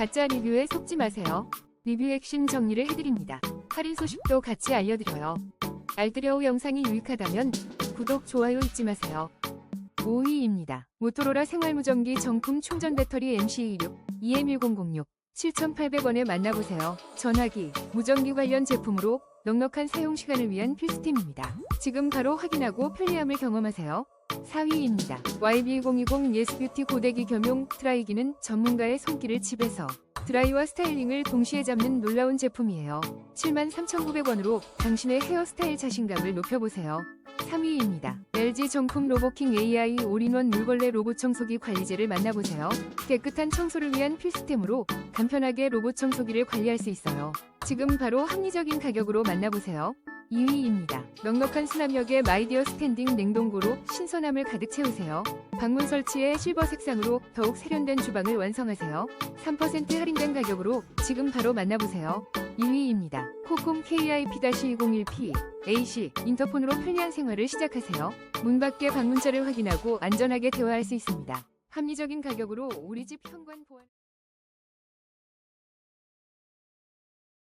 가짜 리뷰에 속지 마세요. 리뷰 핵심 정리를 해드립니다. 할인 소식도 같이 알려드려요. 알뜰여우 영상이 유익하다면 구독, 좋아요 잊지 마세요. 5위입니다. 모토로라 생활무전기 정품 충전 배터리 MC26 EM1006 7,800원에 만나보세요. 전화기, 무전기 관련 제품으로 넉넉한 사용 시간을 위한 필수템입니다. 지금 바로 확인하고 편리함을 경험하세요. 4위입니다. YB020 예스뷰티 고데기 겸용 드라이기는 전문가의 손길을 집에서 드라이와 스타일링을 동시에 잡는 놀라운 제품이에요. 73,900원으로 당신의 헤어스타일 자신감을 높여보세요. 3위입니다. LG 정품 로보킹 AI 올인원 물걸레 로봇 청소기 관리제를 만나보세요. 깨끗한 청소를 위한 필수템으로 간편하게 로봇 청소기를 관리할 수 있어요. 지금 바로 합리적인 가격으로 만나보세요. 2위입니다. 넉넉한 수납력의 마이디어 스탠딩 냉동고로 신선함을 가득 채우세요. 방문 설치에 실버 색상으로 더욱 세련된 주방을 완성하세요. 3% 할인된 가격으로 지금 바로 만나보세요. 2위입니다. 코콤 KIP-201P AC 인터폰으로 편리한 생활을 시작하세요. 문 밖의 방문자를 확인하고 안전하게 대화할 수 있습니다. 합리적인 가격으로 우리 집 현관 보안